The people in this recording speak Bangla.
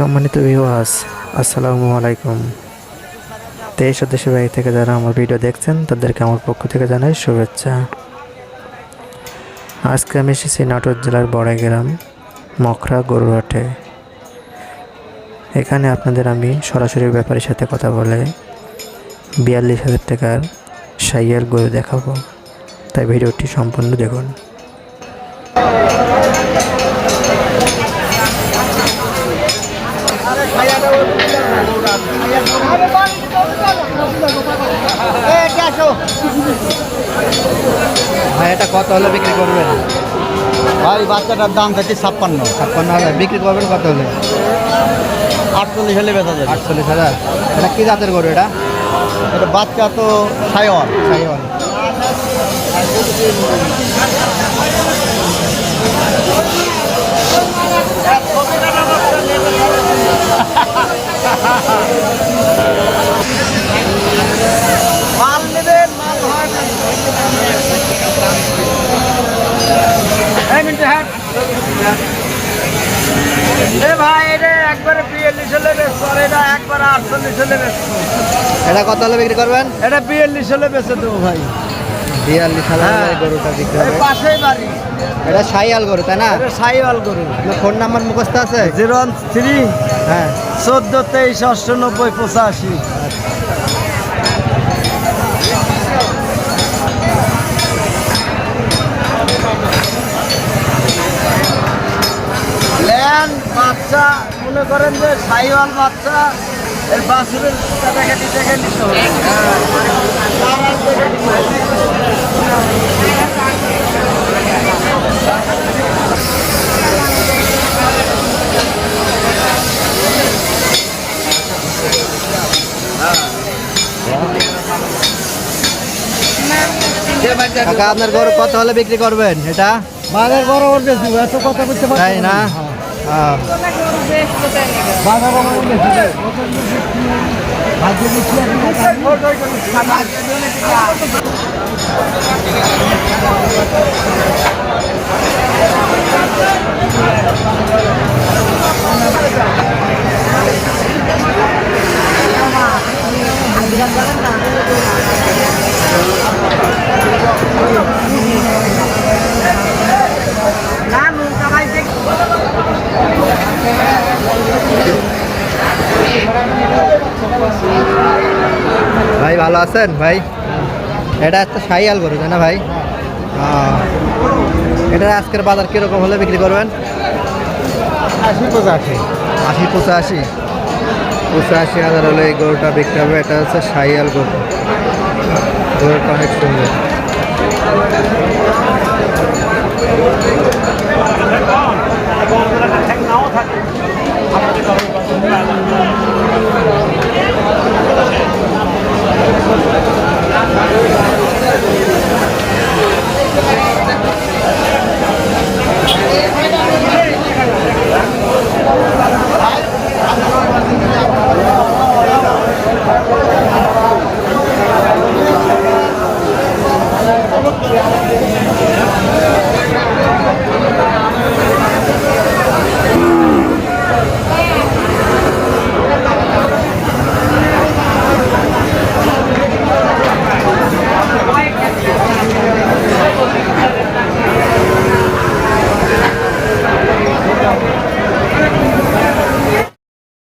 সম্মানিত ভিউয়ার্স আসসালামু আলাইকুম। দেশ ও দেশের বাইরে থেকে যারা আমার ভিডিও দেখছেন, তাদেরকে আমার পক্ষ থেকে জানাই শুভেচ্ছা। আজকে আমি এসেছি নাটোর জেলার বড়াইগ্রাম, মখরা গরুহাটে এখানে আপনাদের আমি সরাসরি ব্যাপারীর সাথে কথা বলে বিয়াল্লিশ হাজার টাকার সাইয়াল গরু দেখাবো। তাই ভিডিওটি সম্পূর্ণ দেখুন। ভাই এটা কত হলে বিক্রি করবেন? ভাই বাচ্চাটার দাম থাকছে ছাপ্পান্ন। ছাপ্পান্ন হাজার বিক্রি করবেন কত হলে? আটচল্লিশ হলে বেচা যাবে। আটচল্লিশ হাজার। এটা কী জাতের গরু এটা? এটা বাচ্চা তো সাইওয়াল। সাইওয়াল। এটা একবারে বিয়াল্লিশ হলে বেচছো আর এটা একবারে আটচল্লিশ হলে বেচছো এটা কত হলে বিক্রি করবেন? এটা বিয়াল্লিশ হলে বেচে দেবো ভাই। বিয়াল্লিশ হাজার হ্যাঁ। গরুটা বিক্রি হবে। পাশেই বাড়ি। এটা সাইয়াল গরু তাই না? এটা গরু। ফোন নাম্বার মুখস্থ আছে? জিরো ওয়ান থ্রি হ্যাঁ। চোদ্দ তেইশ অষ্টানব্বই পঁচাশি ল্যান্ড বাচ্চা মনে করেন যে সাইওয়াল বাচ্চা এর বাছুরের কাটাকাটি দেখে নিতে হবে। কাকা আপনার গরু কত হলে বিক্রি করবেন? এটা? বাজার বেশি এত কথা বলতে তাই না। হ্যাঁ। বাজার ভালো আছেন ভাই? এটা একটা সাইয়াল গরু তাই না ভাই। এটা আজকের বাজার কীরকম হলে বিক্রি করবেন? আশি পঁচাশি। আশি পঁচাশি। পঁচাশি হাজার হলে এই গরুটা বিক্রি হবে। এটা হচ্ছে সাইয়াল গরু গরুটা অনেক সুন্দর। Thank you.